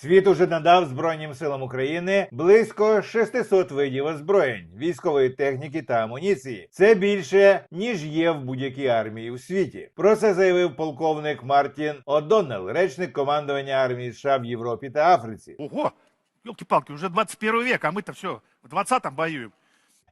Світ уже надав Збройним силам України близько 600 видів озброєнь, військової техніки та амуніції. Це більше ніж є в будь-якій армії у світі. Про це заявив полковник Мартін Одоннел, речник командування армії США в Європі та Африці. Ого! йолки палки вже 21 век, а ми то все в 20-м воюем.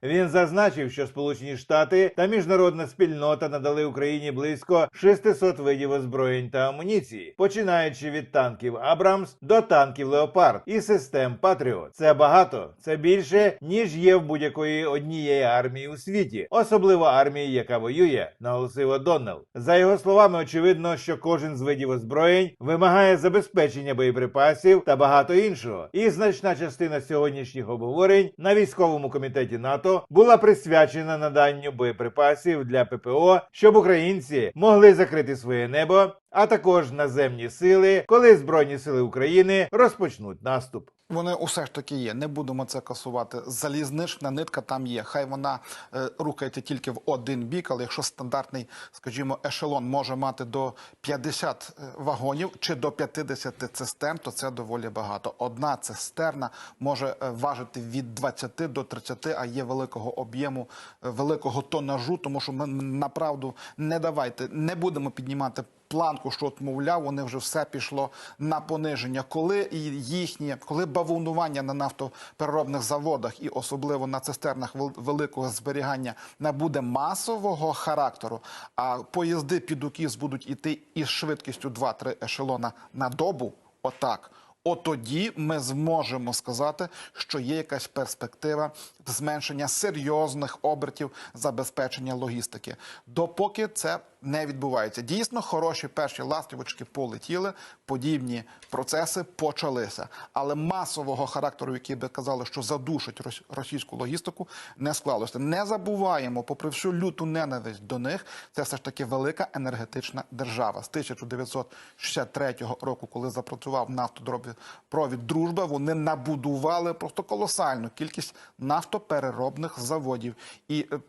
Він зазначив, що Сполучені Штати та міжнародна спільнота надали Україні близько 600 видів озброєнь та амуніції, починаючи від танків Абрамс до танків Леопард і систем Патріот. Це багато, це більше ніж є в будь-якої однієї армії у світі, особливо армії, яка воює, наголосив О'Доннелл. За його словами, очевидно, що кожен з видів озброєнь вимагає забезпечення боєприпасів та багато іншого. І значна частина сьогоднішніх обговорень на військовому комітеті НАТО була присвячена наданню боєприпасів для ППО, щоб українці могли закрити своє небо, а також наземні сили, коли збройні сили України розпочнуть наступ. Вони усе ж таки є. Не будемо це касувати. Залізнична нитка там є. Хай вона е, рухається тільки в один бік, але якщо стандартний, скажімо, ешелон може мати до 50 вагонів чи до 50 цистерн, то це доволі багато. Одна цистерна може е, важити від 20 до 30, а є великого об'єму, е, великого тонажу, тому що ми направду не давайте, не будемо піднімати планку, що от, мовляв, вони вже все пішло на пониження. Коли їхні, коли бавовнування на нафтопереробних заводах і особливо на цистернах великого зберігання набуде масового характеру, а поїзди під укіс будуть іти із швидкістю 2-3 ешелона на добу, отак. От тоді ми зможемо сказати, що є якась перспектива зменшення серйозних обертів забезпечення логістики. Допоки це не відбувається. Дійсно, хороші перші ластівочки полетіли, подібні процеси почалися. Але масового характеру, який би казали, що задушить рос- російську логістику, не склалося. Не забуваємо, попри всю люту ненависть до них, це все ж таки велика енергетична держава. З 1963 року, коли запрацював нафтопровід дружба, вони набудували просто колосальну кількість нафтопереробних заводів. І е,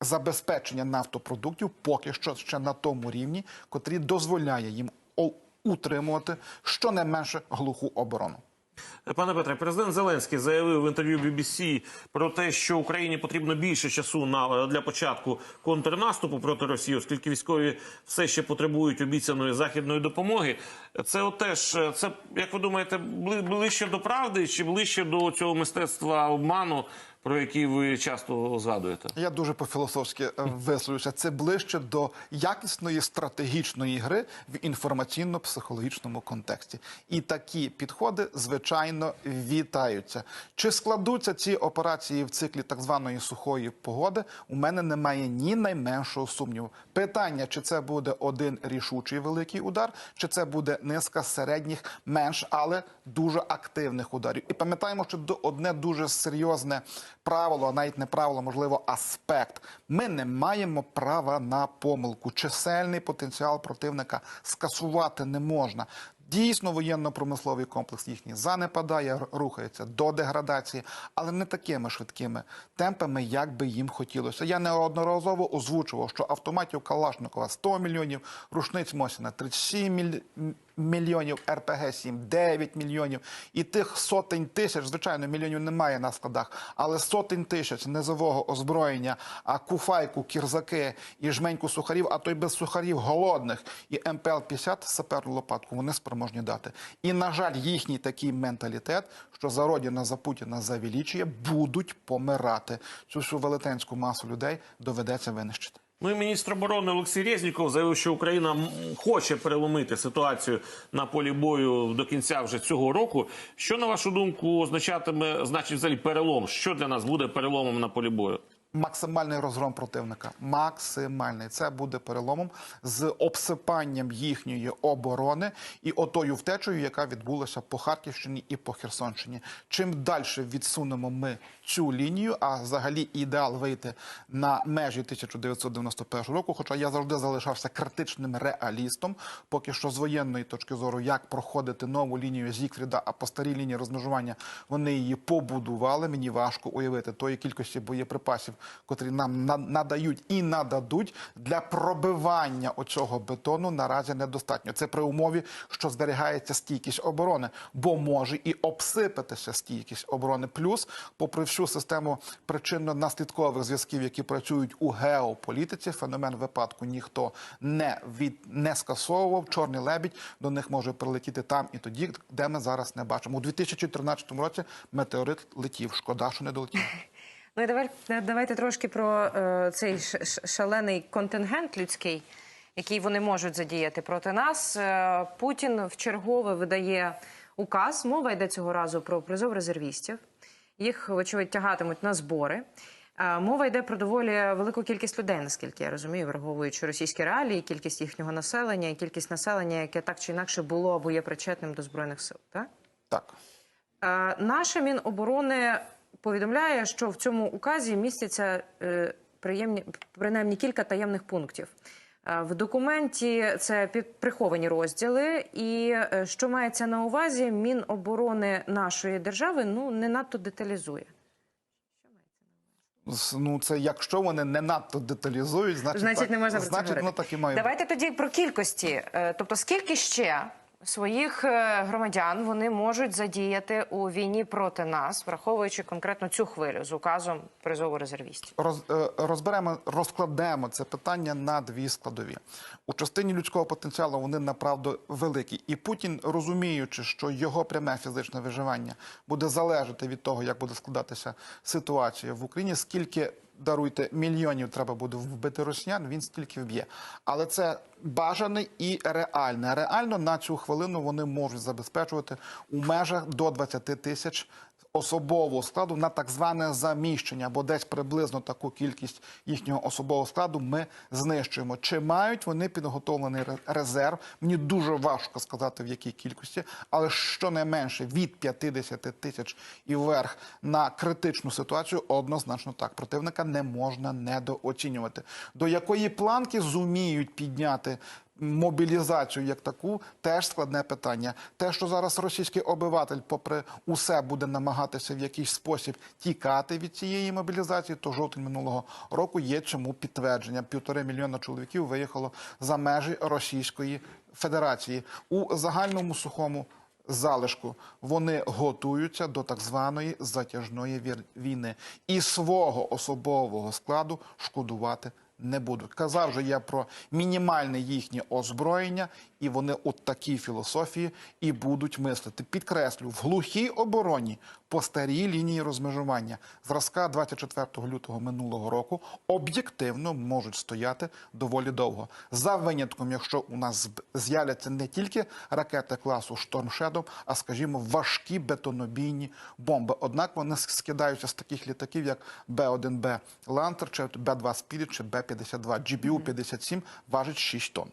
забезпечення нафтопродуктів поки що ще на тому рівні, котрий дозволяє їм утримувати щонайменше глуху оборону. Пане Петре, президент Зеленський заявив в інтерв'ю BBC про те, що Україні потрібно більше часу на для початку контрнаступу проти Росії, оскільки військові все ще потребують обіцяної західної допомоги. Це теж це як ви думаєте, ближче до правди чи ближче до цього мистецтва обману, про який ви часто згадуєте? Я дуже по-філософськи е, висловлюся. Це ближче до якісної стратегічної гри в інформаційно-психологічному контексті. І такі підходи, звичайно, вітаються. Чи складуться ці операції в циклі так званої сухої погоди? У мене немає ні найменшого сумніву. Питання, чи це буде один рішучий великий удар, чи це буде низка середніх, менш, але дуже активних ударів. І пам'ятаємо, що одне дуже серйозне правило, а навіть не правило, можливо, аспект. Ми не маємо права на помилку. Чисельний потенціал противника скасувати не можна. Дійсно, воєнно-промисловий комплекс їхній занепадає, рухається до деградації, але не такими швидкими темпами, як би їм хотілося. Я неодноразово озвучував, що автоматів Калашникова 100 мільйонів, рушниць Мосіна 37 міль- мільйонів, РПГ-7 9 мільйонів. І тих сотень тисяч, звичайно, мільйонів немає на складах, але сотень тисяч низового озброєння, а куфайку, кірзаки і жменьку сухарів, а то й без сухарів голодних, і МПЛ-50 саперну лопатку вони спроможні дати. І, на жаль, їхній такий менталітет, що за Родіна, за Путіна, за величіє, будуть помирати. Цю всю велетенську масу людей доведеться винищити. Ну і міністр оборони Олексій Резніков заявив, що Україна хоче переломити ситуацію на полі бою до кінця вже цього року. Що на вашу думку означатиме, значить, взагалі перелом? Що для нас буде переломом на полі бою? Максимальний розгром противника. Максимальний. Це буде переломом з обсипанням їхньої оборони і отою втечею, яка відбулася по Харківщині і по Херсонщині. Чим далі відсунемо ми цю лінію, а взагалі ідеал вийти на межі 1991 року. Хоча я завжди залишався критичним реалістом, поки що з воєнної точки зору, як проходити нову лінію Зікфріда, а по старій лінії розмежування вони її побудували. Мені важко уявити тої кількості боєприпасів, котрі нам надають і нададуть для пробивання оцього бетону наразі недостатньо. Це при умові, що зберігається стійкість оборони, бо може і обсипатися стійкість оборони. Плюс, попри всю систему причинно-наслідкових зв'язків, які працюють у геополітиці, феномен випадку ніхто не від не скасовував. Чорний лебідь до них може прилетіти там і тоді, де ми зараз не бачимо. У 2014 році метеорит летів. Шкода, що не долетів. Ну і давай, давайте трошки про е, цей шалений контингент людський, який вони можуть задіяти проти нас. Е, Путін вчергове видає указ. Мова йде цього разу про призов резервістів. Їх, вочевидь, тягатимуть на збори. Е, Мова йде про доволі велику кількість людей, наскільки я розумію, враховуючи російські реалії, кількість їхнього населення і кількість населення, яке так чи інакше було або є причетним до збройних сил. Так? Так. Е, Наша Міноборони повідомляє, що в цьому указі містяться е, приємні, принаймні кілька таємних пунктів. Е, В документі це приховані розділи, і е, що мається на увазі, Міноборони нашої держави ну не надто деталізує. Ну, це якщо вони не надто деталізують, значить, Значить, так, не можна про це значить, говорити. так і має. Давайте тоді про кількості. Е, Тобто, скільки ще своїх е, громадян вони можуть задіяти у війні проти нас, враховуючи конкретно цю хвилю з указом призову резервістів? Роз, е, розберемо, розкладемо це питання на дві складові. У частині людського потенціалу вони направду великі. І Путін, розуміючи, що його пряме фізичне виживання буде залежати від того, як буде складатися ситуація в Україні, скільки. Даруйте мільйонів треба буде вбити росіян, він стільки вб'є. Але це бажане і реальне. Реально на цю хвилину вони можуть забезпечувати у межах до 20 тисяч особового складу на так зване заміщення, бо десь приблизно таку кількість їхнього особового складу ми знищуємо. Чи мають вони підготовлений ре- резерв? Мені дуже важко сказати в якій кількості, але щонайменше від 50 тисяч і вверх на критичну ситуацію однозначно так. Противника не можна недооцінювати. До якої планки зуміють підняти мобілізацію як таку теж складне питання. Те, що зараз російський обиватель, попри усе, буде намагатися в якийсь спосіб тікати від цієї мобілізації, то жовтень минулого року є чому підтвердження. Півтори мільйона чоловіків виїхало за межі Російської Федерації у загальному сухому. Залишку вони готуються до так званої затяжної війни і свого особового складу шкодувати не будуть. Казав же я про мінімальне їхнє озброєння, і вони от такій філософії і будуть мислити. Підкреслю, в глухій обороні по старій лінії розмежування зразка 24 лютого минулого року об'єктивно можуть стояти доволі довго. За винятком, якщо у нас з'являться не тільки ракети класу Шторм Shadow, а скажімо, важкі бетонобійні бомби. Однак вони скидаються з таких літаків, як Б-1Б Лантер, чи Б-2 Spirit, чи Б-52. GBU-57 важить 6 тонн.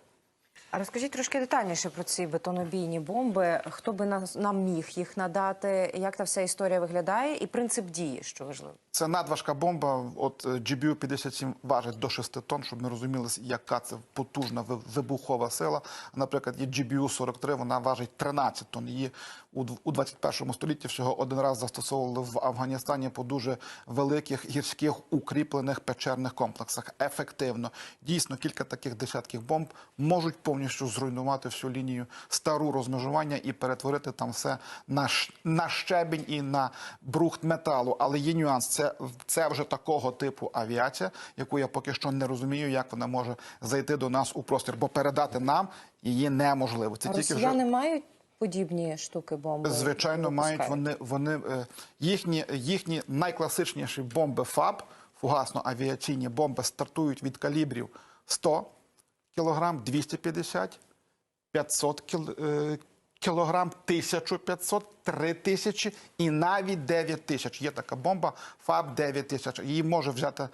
Розкажіть трошки детальніше про ці бетонобійні бомби. Хто би нас- нам міг їх надати? Як та вся історія виглядає, і принцип дії, що важливо? Це надважка бомба. От е, GBU-57 важить до 6 тонн, щоб ми розуміли, яка це потужна ви- вибухова сила. Наприклад, є GBU-43, вона важить 13 тонн. Її у дв- у 21 столітті всього один раз застосовували в Афганістані по дуже великих гірських укріплених печерних комплексах. Ефективно. Дійсно, кілька таких десятків бомб можуть повністю зруйнувати всю лінію стару розмежування і перетворити там все на, на щебінь і на брухт металу. Але є нюанс. Це, це вже такого типу авіація, яку я поки що не розумію, як вона може зайти до нас у простір, бо передати нам її неможливо. Це А тільки вже росіяни мають подібні штуки бомби? Звичайно, мають вони, вони е, їхні, їхні найкласичніші бомби ФАБ, фугасно-авіаційні бомби, стартують від калібрів 100 кілограм, 250, 500 кіл, е, кілограм, 1500, 3000 і навіть 9000. Є така бомба ФАБ 9000. Її може взяти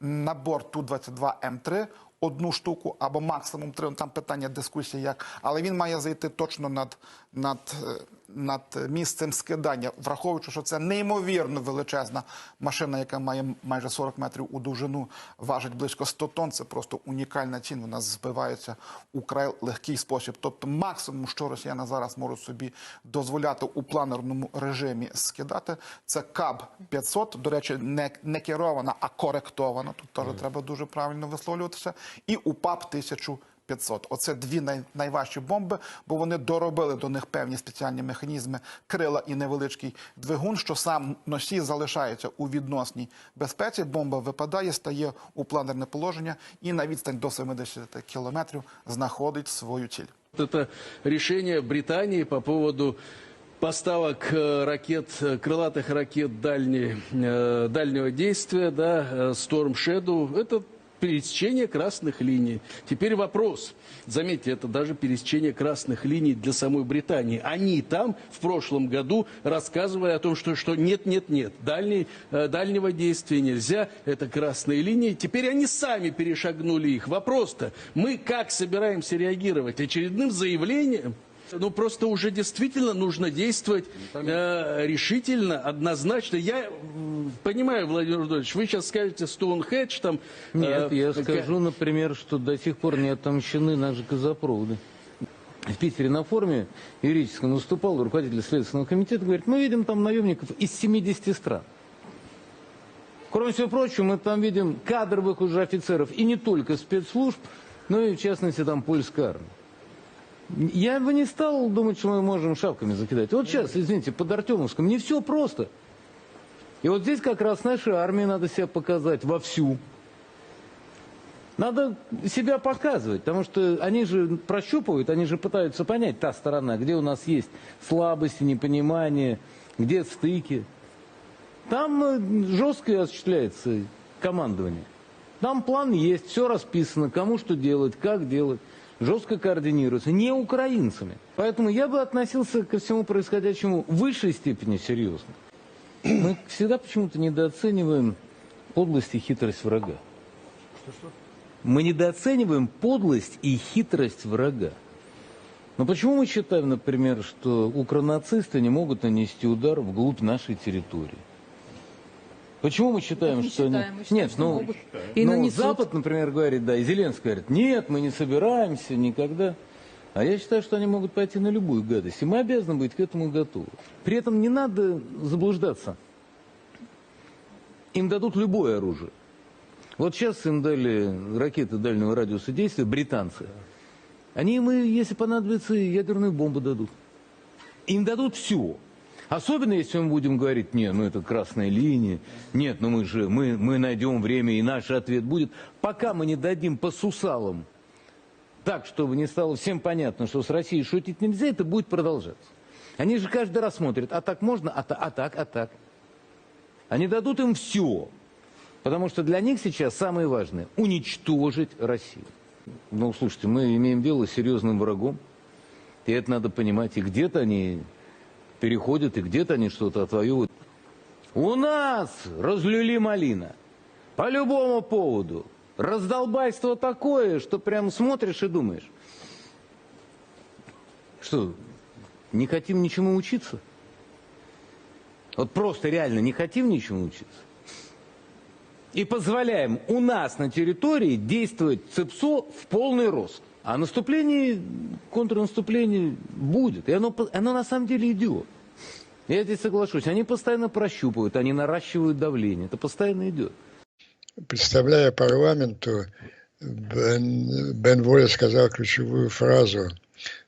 на борт Ту-22М3 одну штуку або максимум три. Там питання дискусії як. Але він має зайти точно над, над, е, над місцем скидання, враховуючи, що це неймовірно величезна машина, яка має майже 40 метрів у довжину, важить близько 100 тонн. Це просто унікальна цін. Вона збивається у край легкий спосіб. Тобто, максимум, що росіяни зараз можуть собі дозволяти у планерному режимі скидати, це КАБ 500. До речі, не, не керована, а коректована. Тут теж треба дуже правильно висловлюватися. І УПАП 1500. Оце дві най, найважчі бомби, бо вони доробили до них певні спеціальні механізми, крила і невеличкий двигун, що сам носій залишається у відносній безпеці. Бомба випадає, стає у планерне положення і на відстань до 70 кілометрів знаходить свою ціль. Вот Это решение Британии по поводу поставок э, ракет, э, крылатых ракет дальней, э, дальнего действия, да, э, Storm Shadow, это пересечение красных линий. Теперь вопрос. Заметьте, это даже пересечение красных линий для самой Британии. Они там в прошлом году рассказывали о том, что, что нет, нет, нет, дальний, э, дальнего действия нельзя, это красные линии. Теперь они сами перешагнули их. Вопрос-то, мы как собираемся реагировать? Очередным заявлением? Ну, просто уже действительно нужно действовать э, решительно, однозначно. Я понимаю, Владимир Владимирович, вы сейчас скажете Стоунхедж, там... Нет, э, я ка- скажу, например, что до сих пор не отомщены наши газопроводы. В Питере на форуме юридическом выступал руководитель Следственного комитета, говорит, мы видим там наемников из 70 стран. Кроме всего прочего, мы там видим кадровых уже офицеров, и не только спецслужб, но и, в частности, там польской армии. Я бы не стал думать, что мы можем шапками закидать. Вот сейчас, извините, под Артемовском не все просто. И вот здесь как раз нашей армии надо себя показать вовсю. Надо себя показывать, потому что они же прощупывают, они же пытаются понять, та сторона, где у нас есть слабости, непонимание, где стыки. Там э, жестко осуществляется командование. Там план есть, все расписано, кому что делать, как делать. Жестко координируется, не украинцами. Поэтому я бы относился ко всему происходящему в высшей степени серьезно. Мы всегда почему-то недооцениваем подлость и хитрость врага. Мы недооцениваем подлость и хитрость врага. Но почему мы считаем, например, что укронацисты не могут нанести удар вглубь нашей территории? Почему мы считаем, не что считаем, они... мы считаем, Нет, что ну, могут. И ну, нанесут. Запад, например, говорит, да, и Зеленский говорит, нет, мы не собираемся никогда. А я считаю, что они могут пойти на любую гадость, и мы обязаны быть к этому готовы. При этом не надо заблуждаться. Им дадут любое оружие. Вот сейчас им дали ракеты дальнего радиуса действия, британцы. Они им, если понадобится, и ядерную бомбу дадут. Им дадут все. Особенно, если мы будем говорить, нет, ну это красная линия, нет, ну мы же, мы, мы найдем время, и наш ответ будет. Пока мы не дадим по сусалам так, чтобы не стало всем понятно, что с Россией шутить нельзя, это будет продолжаться. Они же каждый раз смотрят, а так можно, а, та- а так, а так. Они дадут им все. Потому что для них сейчас самое важное – уничтожить Россию. Ну, слушайте, мы имеем дело с серьезным врагом. И это надо понимать. И где-то они переходят, и где-то они что-то отвоевывают. У нас разлюли малина. По любому поводу. Раздолбайство такое, что прям смотришь и думаешь. Что, не хотим ничему учиться? Вот просто реально не хотим ничему учиться? И позволяем у нас на территории действовать ЦЕПСО в полный рост. А наступление, контрнаступление будет. И оно, оно на самом деле идет. Я здесь соглашусь. Они постоянно прощупывают, они наращивают давление. Это постоянно идет. Представляя парламенту, Бен, Бен Воль сказал ключевую фразу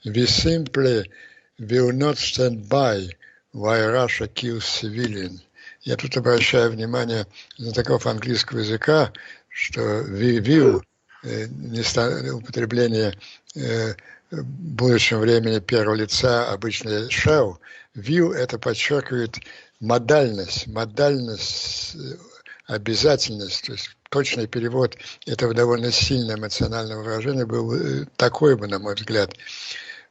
«We simply will not stand by while Russia kills civilian». Я тут обращаю внимание знатоков английского языка, что we will, употребление э, в будущем времени первого лица, обычно shall, will это подчеркивает модальность, модальность э, обязательность, то есть точный перевод этого довольно сильное эмоциональное выражение был э, такой бы, на мой взгляд.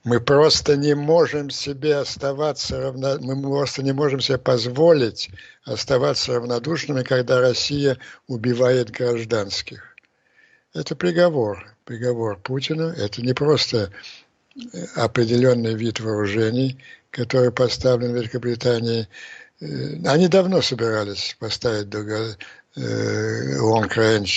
Мы просто не можем себе оставаться равно... мы просто не можем себе позволить оставаться равнодушными, когда Россия убивает гражданских. Это приговор, приговор Путину. Это не просто э, определенный вид вооружений, который поставлен в Великобритании, э, они давно собирались поставить долго- э,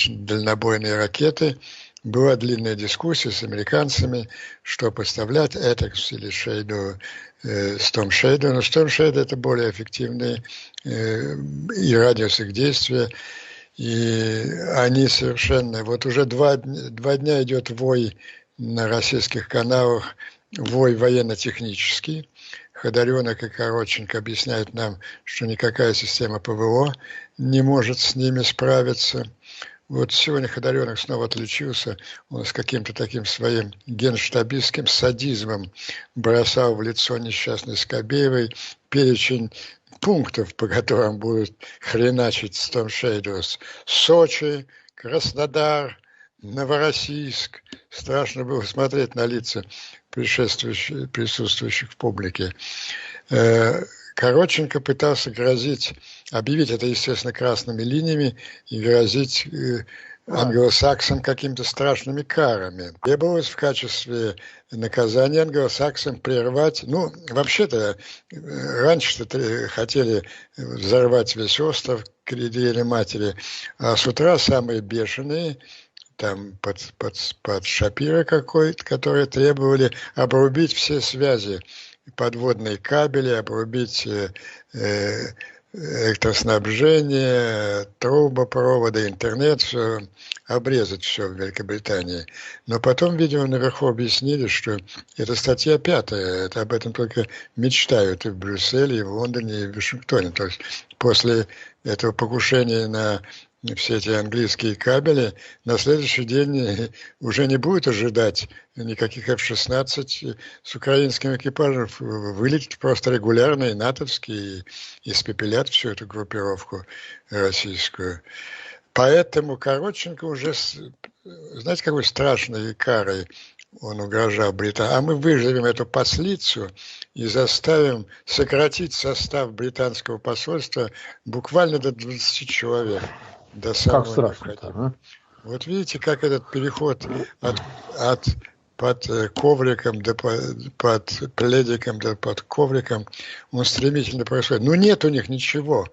дальнобойные ракеты. Была длинная дискуссия с американцами, что поставлять Этекс или Шейду, Storm Shadow. Но Storm Shadow это более эффективные и радиус их действия, и они совершенно... Вот уже два, два дня идет вой на российских каналах, вой военно-технический. Ходоренок и Коротченко объясняют нам, что никакая система ПВО не может с ними справиться. Вот сегодня Ходоренок снова отличился, он с каким-то таким своим генштабистским садизмом бросал в лицо несчастной Скобеевой перечень пунктов, по которым будут хреначить Storm Shadows. Сочи, Краснодар, Новороссийск. Страшно было смотреть на лица присутствующих в публике. Коротченко пытался грозить, объявить это, естественно, красными линиями и грозить э, англосаксам какими-то страшными карами. Требовалось в качестве наказания англосаксам прервать, ну, вообще-то, э, раньше-то хотели взорвать весь остров к Ридиере Матери, а с утра самые бешеные там под, под, под Шапира какой-то, которые требовали обрубить все связи, подводные кабели, обрубить э, э, электроснабжение, трубопроводы, интернет, все, обрезать все в Великобритании. Но потом, видимо, наверху объяснили, что это статья пятая, это об этом только мечтают и в Брюсселе, и в Лондоне, и в Вашингтоне. То есть после этого покушения на все эти английские кабели, на следующий день уже не будет ожидать никаких F-16 с украинским экипажем. Вылетит просто регулярные натовские и испепелят всю эту группировку российскую. Поэтому Коротченко уже, знаете, какой страшной карой он угрожал Британии. А мы выживем эту послицу и заставим сократить состав британского посольства буквально до 20 человек. До самого Как необходимого. а? Вот видите, как этот переход от, от под э, ковриком до по- под пледиком до под ковриком, он стремительно происходит. Ну нет у них ничего.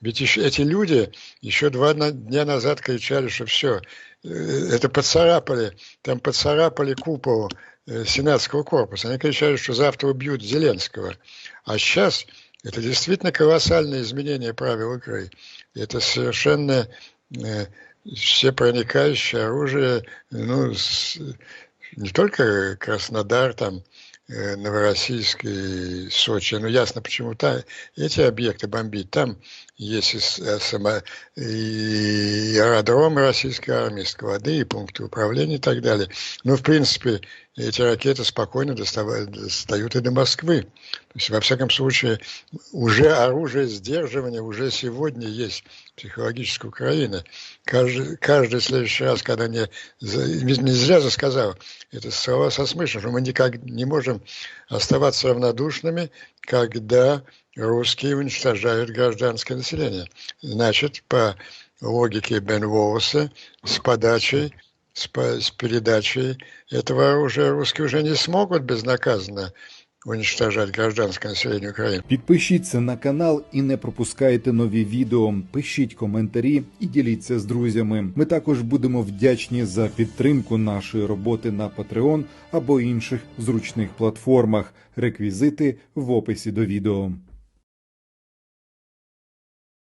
Ведь еще эти люди еще два дня назад кричали, что все, это поцарапали, там поцарапали купол э, Сенатского корпуса. Они кричали, что завтра убьют Зеленского. А сейчас это действительно колоссальное изменение правил игры. Это совершенно э, все проникающее оружие, ну, с- не только Краснодар, там, э, Новороссийск и Сочи, ну, ясно, почему та, эти объекты бомбить. Там есть с- э, и аэродромы российской армии, склады, и пункты управления и так далее. Но, в принципе, эти ракеты спокойно достают и до Москвы. То есть, во всяком случае, уже оружие сдерживания уже сегодня есть психологической Украины. Каждый, каждый следующий раз, когда не, за- ведь не зря же сказал, это слова со смыслом, что мы никак не можем оставаться равнодушными, когда русские уничтожают гражданское население. Значит, по логике Бен Волоса, с подачей, с, по- с передачей этого оружия русские уже не смогут безнаказанно уничтожать гражданское население Украины. Підпишіться на канал і не пропускайте нові відео. Пишіть коментарі і діліться з друзями. Ми також будемо вдячні за підтримку нашої роботи на Patreon або інших зручних платформах. Реквізити в описі до відео.